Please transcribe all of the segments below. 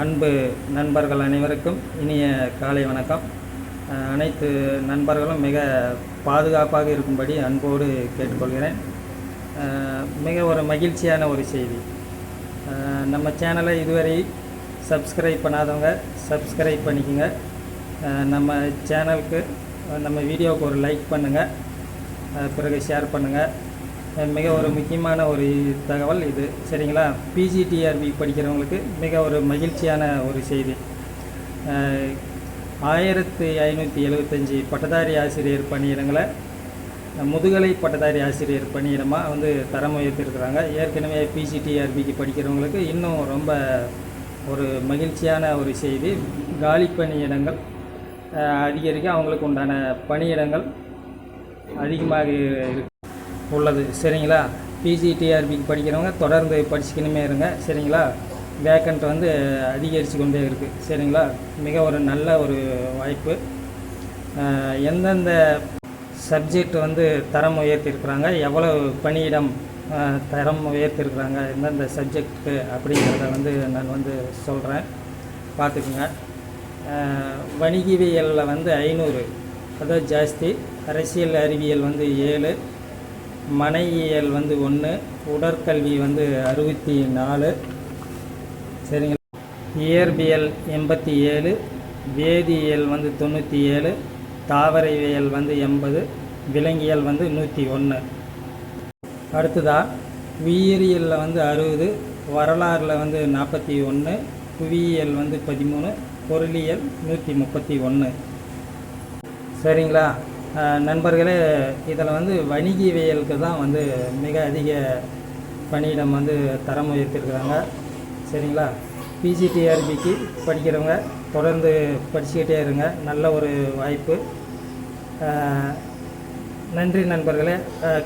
அன்பு நண்பர்கள் அனைவருக்கும் இனிய காலை வணக்கம். அனைத்து நண்பர்களும் மிக பாதுகாப்பாக இருக்கும்படி அன்போடு கேட்டுக்கொள்கிறேன். மிக ஒரு மகிழ்ச்சியான ஒரு செய்தி. நம்ம சேனலை இதுவரை சப்ஸ்கிரைப் பண்ணாதவங்க சப்ஸ்கிரைப் பண்ணிக்கோங்க. நம்ம சேனலுக்கு நம்ம வீடியோவுக்கு ஒரு லைக் பண்ணுங்கள் பிறகு ஷேர் பண்ணுங்கள் மிக ஒரு முக்கியமான ஒரு தகவல் இது. சரிங்களா? பிஜிடிஆர்பி படிக்கிறவங்களுக்கு மிக ஒரு மகிழ்ச்சியான ஒரு செய்தி. ஆயிரத்தி ஐநூற்றி எழுபத்தஞ்சி பட்டதாரி ஆசிரியர் பணியிடங்களை முதுகலை பட்டதாரி ஆசிரியர் பணியிடமாக வந்து தரம் உயர்த்திருக்கிறாங்க ஏற்கனவே பிஜிடிஆர்பிக்கு படிக்கிறவங்களுக்கு இன்னும் ரொம்ப ஒரு மகிழ்ச்சியான ஒரு செய்தி. காலி பணியிடங்கள் அதிகரிக்க அவங்களுக்கு உண்டான பணியிடங்கள் அதிகமாக இருக்கு. உள்ளது. சரிங்களா? பிஜிடிஆர்பிக்கு படிக்கிறவங்க தொடர்ந்து படிச்சுக்கணுமே இருங்க. சரிங்களா? வேக்கண்ட் வந்து அதிகரித்து கொண்டே இருக்குது சரிங்களா? மிக ஒரு நல்ல ஒரு வாய்ப்பு. எந்தெந்த சப்ஜெக்ட் வந்து தரம் உயர்த்தியிருக்கிறாங்க எவ்வளவு பணியிடம் தரம் உயர்த்திருக்கிறாங்க? எந்தெந்த சப்ஜெக்ட்டுக்கு அப்படிங்கிறத வந்து நான் வந்து சொல்கிறேன் பார்த்துக்குங்க. வணிகவியலில் வந்து ஐநூறு. அதாவது ஜாஸ்தி. அரசியல் அறிவியல் வந்து ஏழு. மனையியல் வந்து ஒன்று உடற்கல்வி வந்து அறுபத்தி நாலு. சரிங்களா? இயற்பியல் எண்பத்தி ஏழு வேதியியல் வந்து தொண்ணூற்றி ஏழு தாவரவியல் வந்து எண்பது விலங்கியல் வந்து நூற்றி ஒன்று அடுத்ததாக உயிரியலில் வந்து அறுபது வரலாறில் வந்து நாற்பத்தி ஒன்று புவியியல் வந்து பதிமூணு பொருளியல் நூற்றி முப்பத்தி ஒன்று சரிங்களா? நண்பர்களே இதில் வந்து வணிகவியலுக்கு தான் வந்து மிக அதிக பணியிடம் வந்து தரம் உயர்த்திருக்கிறாங்க சரிங்களா? பிஜிடிஆர்பிக்கு படிக்கிறவங்க தொடர்ந்து படிச்சுக்கிட்டே இருங்க. நல்ல ஒரு வாய்ப்பு. நன்றி நண்பர்களே.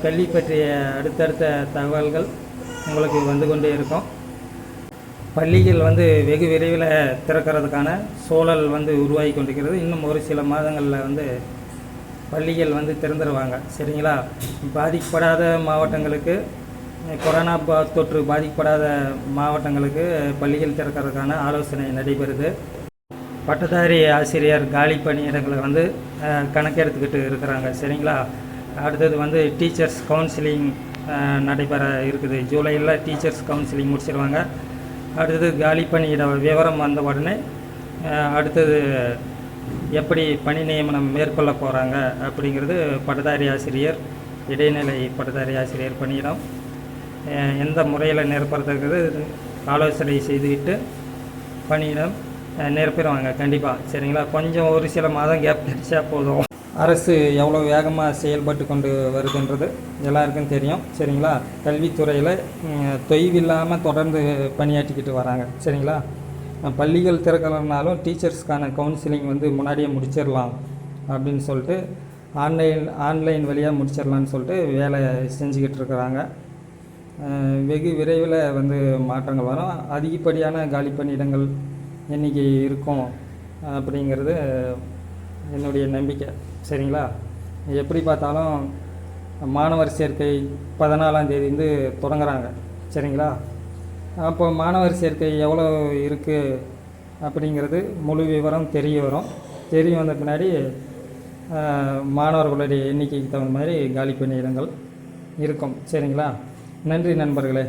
கல்வி பற்றிய அடுத்தடுத்த தகவல்கள் உங்களுக்கு வந்து கொண்டே இருக்கும். பள்ளிகள் வந்து வெகு விரைவில் திறக்கிறதுக்கான சூழல் வந்து உருவாகி கொண்டிருக்கிறது. இன்னும் ஒரு சில மாதங்களில் வந்து பள்ளிகள் வந்து திறந்துருவாங்க. சரிங்களா? பாதிக்கப்படாத மாவட்டங்களுக்கு கொரோனா பா- தொற்று பாதிக்கப்படாத மாவட்டங்களுக்கு பள்ளிகள் திறக்கிறதுக்கான ஆலோசனை நடைபெறுது. பட்டதாரி ஆசிரியர் காலி பணியிடங்களை வந்து கணக்கெடுத்துக்கிட்டு இருக்கிறாங்க. சரிங்களா? அடுத்தது வந்து டீச்சர்ஸ் கவுன்சிலிங் நடைபெற இருக்குது. ஜூலையில் டீச்சர்ஸ் கவுன்சிலிங் முடிச்சிருவாங்க. அடுத்தது காலி பணியிட விவரம் வந்த உடனே அடுத்தது எப்படி பணி நியமனம் மேற்கொள்ள போகிறாங்க அப்படிங்கிறது பட்டதாரி ஆசிரியர் இடைநிலை பட்டதாரி ஆசிரியர் பணியிடம் எந்த முறையில் நிரப்புறதுங்கிறது ஆலோசனை செய்துவிட்டு பணியிடம் அஹ், நிரப்பிடுவாங்க கண்டிப்பாக சரிங்களா? கொஞ்சம் ஒரு சில மாதம் கேப் கிடைச்சா போதும். அரசு எவ்வளோ வேகமாக செயல்பட்டு கொண்டு வருதுன்றது எல்லாருக்கும் தெரியும். சரிங்களா? கல்வித்துறையில் தொய்வில்லாமல் தொடர்ந்து பணியாற்றிக்கிட்டு வராங்க. சரிங்களா? பள்ளிகள் திறக்கலைனாலும் டீச்சர்ஸ்க்கான கவுன்சிலிங் வந்து முன்னாடியே முடிச்சிடலாம் அப்படின்னு சொல்லிட்டு ஆன்லைன் ஆன்லைன் வழியாக முடிச்சிடலான்னு சொல்லிட்டு வேலை செஞ்சுக்கிட்டு இருக்கிறாங்க. வெகு விரைவில் வந்து மாற்றங்கள் வரும். அதிகப்படியான காலி பணியிடங்கள் எண்ணிக்கை இருக்கும் அப்படிங்கிறது என்னுடைய நம்பிக்கை. சரிங்களா? எப்படி பார்த்தாலும் மாணவர் சேர்க்கை பதினாலாம் தேதி வந்து தொடங்குறாங்க. சரிங்களா? அப்போ மாணவர் சேர்க்கை எவ்வளோ இருக்குது அப்படிங்கிறது முழு விவரம் தெரிய வரும். தெரிய வந்த பின்னாடி மாணவர்களுடைய எண்ணிக்கைக்கு தகுந்த மாதிரி காலி பணியிடங்கள் இருக்கும். சரிங்களா? நன்றி நண்பர்களே.